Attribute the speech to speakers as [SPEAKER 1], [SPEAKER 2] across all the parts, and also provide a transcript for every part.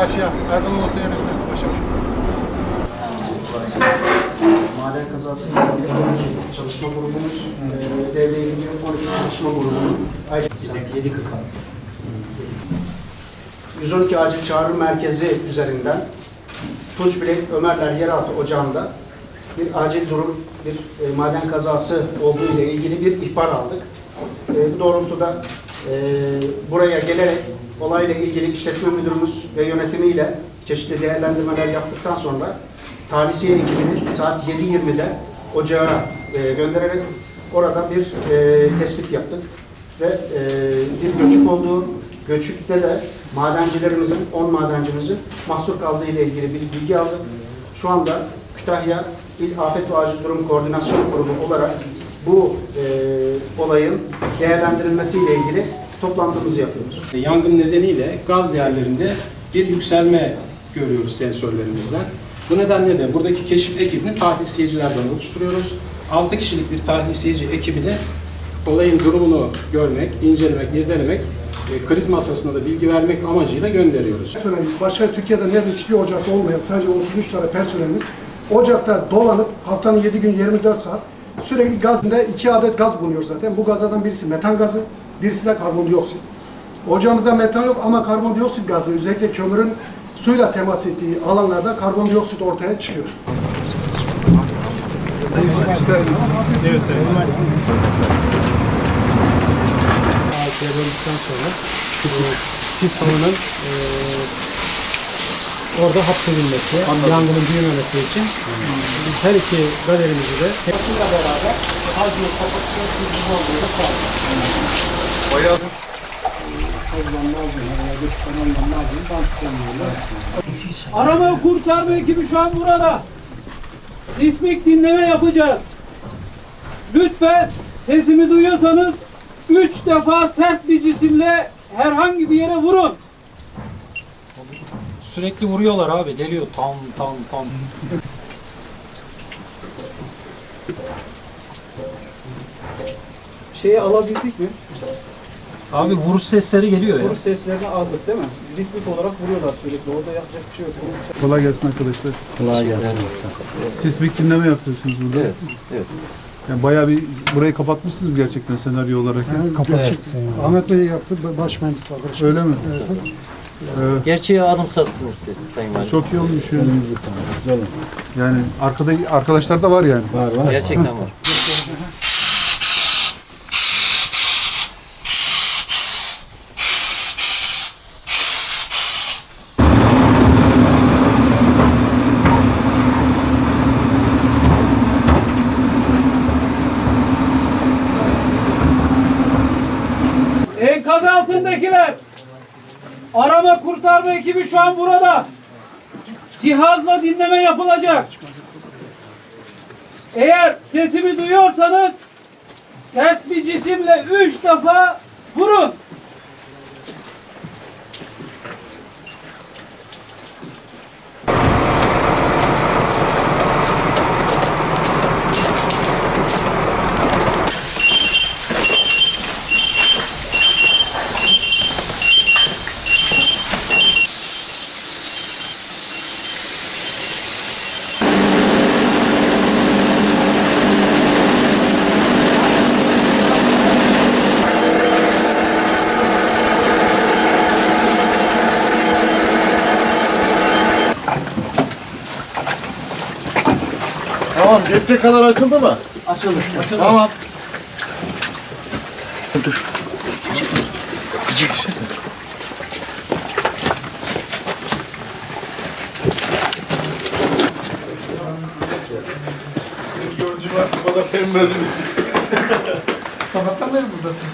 [SPEAKER 1] karşıya. Her zaman ortaya. Başlamış.
[SPEAKER 2] Maden kazasıyla ilgili 12 çalışma grubumuz, e, devreye giriyor 12 çalışma grubunun ayrıca saat 7.46. 112 acil çağrı merkezi üzerinden Tunç Bilek Ömerler Yeraltı Ocağı'nda bir acil durum, bir e, maden kazası olduğu ile ilgili bir ihbar aldık. E, bu doğrultuda e, buraya gelerek olayla ilgili işletme müdürümüz ve yönetimiyle çeşitli değerlendirmeler yaptıktan sonra talisiye ekibini saat 7.20'de ocağa e, göndererek orada bir e, tespit yaptık ve e, bir göçük olduğu, göçükte de madencilerimizin, 10 madencimizin mahsur kaldığı ile ilgili bir bilgi aldık. Şu anda Kütahya İl Afet ve Acil Durum Koordinasyon Grubu olarak bu e, olayın değerlendirilmesiyle ilgili toplantımızı yapıyoruz.
[SPEAKER 3] Yangın nedeniyle gaz değerlerinde bir yükselme görüyoruz sensörlerimizden. Bu nedenle de buradaki keşif ekibini tahlisiyecilerden oluşturuyoruz. 6 kişilik bir tahlisiyeci ekibini olayın durumunu görmek, incelemek, irdelemek, e, kriz masasına da bilgi vermek amacıyla gönderiyoruz.
[SPEAKER 4] personelimiz, başka Türkiye'de neredeyse hiçbir ocakta olmayan sadece 33 tane personelimiz ocakta dolanıp haftanın 7 gün 24 saat sürekli gazında iki adet gaz bulunuyor zaten. Bu gazlardan birisi metan gazı, birisi de karbondioksit. Ocağımızda metan yok ama karbondioksit gazı özellikle kömürün suyla temas ettiği alanlarda karbondioksit ortaya çıkıyor.
[SPEAKER 5] Döndükten sonra bu pis havanın eee orada hapsedilmesi, yangının büyümemesi için biz her iki galerimizi de hepsiyle beraber hazne kapatıyor, sizin olduğunu sağlıyoruz. Bayağı.
[SPEAKER 6] Arama kurtarma ekibi şu an burada. Sismik dinleme yapacağız. Lütfen sesimi duyuyorsanız üç defa sert bir cisimle herhangi bir yere vurun.
[SPEAKER 5] Sürekli vuruyorlar abi, geliyor tam tam tam.
[SPEAKER 6] Şeyi alabildik mi?
[SPEAKER 5] Abi vuruş sesleri geliyor ya.
[SPEAKER 6] Vuruş seslerini aldık değil mi? Ritmik olarak vuruyorlar sürekli. Orada yapacak bir şey yok.
[SPEAKER 7] Kolay gelsin arkadaşlar. Kolay gelsin. Sismik dinleme yapıyorsunuz burada. Evet. evet. Yani bayağı bir burayı kapatmışsınız gerçekten senaryo olarak.
[SPEAKER 4] Gerçek. Ahmet Bey yaptı, baş mühendis arkadaşımız.
[SPEAKER 7] Öyle mi?
[SPEAKER 4] Evet.
[SPEAKER 8] Gerçeği anımsatsın istedi Sayın Valim.
[SPEAKER 7] Çok iyi olmuş yani. Yani arkada arkadaşlar da var yani.
[SPEAKER 8] Gerçekten var.
[SPEAKER 6] Enkaz altındakiler. Arama kurtarma ekibi şu an burada. Cihazla dinleme yapılacak. Eğer sesimi duyuyorsanız sert bir cisimle üç defa vurun.
[SPEAKER 1] Tamam. Geçecek kadar açıldı mı? Açıldı. Açıldı. Tamam. Yolcular bana senin verdiğin için. Sabahtan beri buradasın.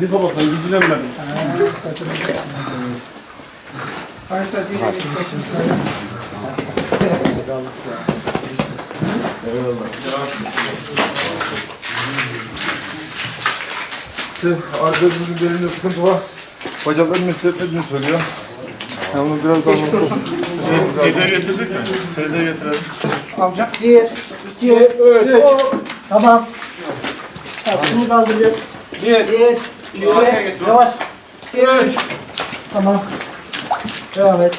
[SPEAKER 1] Ne sabahtan? Gücüne mi verdin?
[SPEAKER 7] İşte arkadaşımızın belinde sıkıntı var. Bacaklarını hissetmediğini söylüyor. Yani bunu biraz daha
[SPEAKER 1] CD getirdik mi? CD getirelim.
[SPEAKER 2] Bir, iki, üç. Tamam. Evet, şimdi kaldıracağız. Bir, bir, iki, yavaş. Bir, üç. Tamam. Devam et.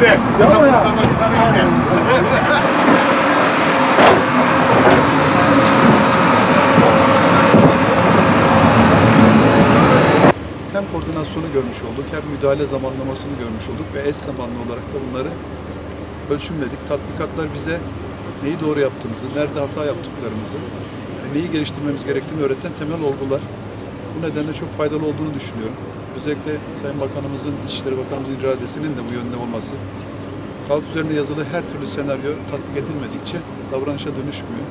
[SPEAKER 1] bize.
[SPEAKER 7] Hem koordinasyonu görmüş olduk, hem müdahale zamanlamasını görmüş olduk ve eş zamanlı olarak da bunları ölçümledik. Tatbikatlar bize neyi doğru yaptığımızı, nerede hata yaptıklarımızı, neyi geliştirmemiz gerektiğini öğreten temel olgular. Bu nedenle çok faydalı olduğunu düşünüyorum. Özellikle Sayın Bakanımızın, İçişleri Bakanımızın iradesinin de bu yönde olması. Kağıt üzerinde yazılı her türlü senaryo tatbik edilmedikçe davranışa dönüşmüyor.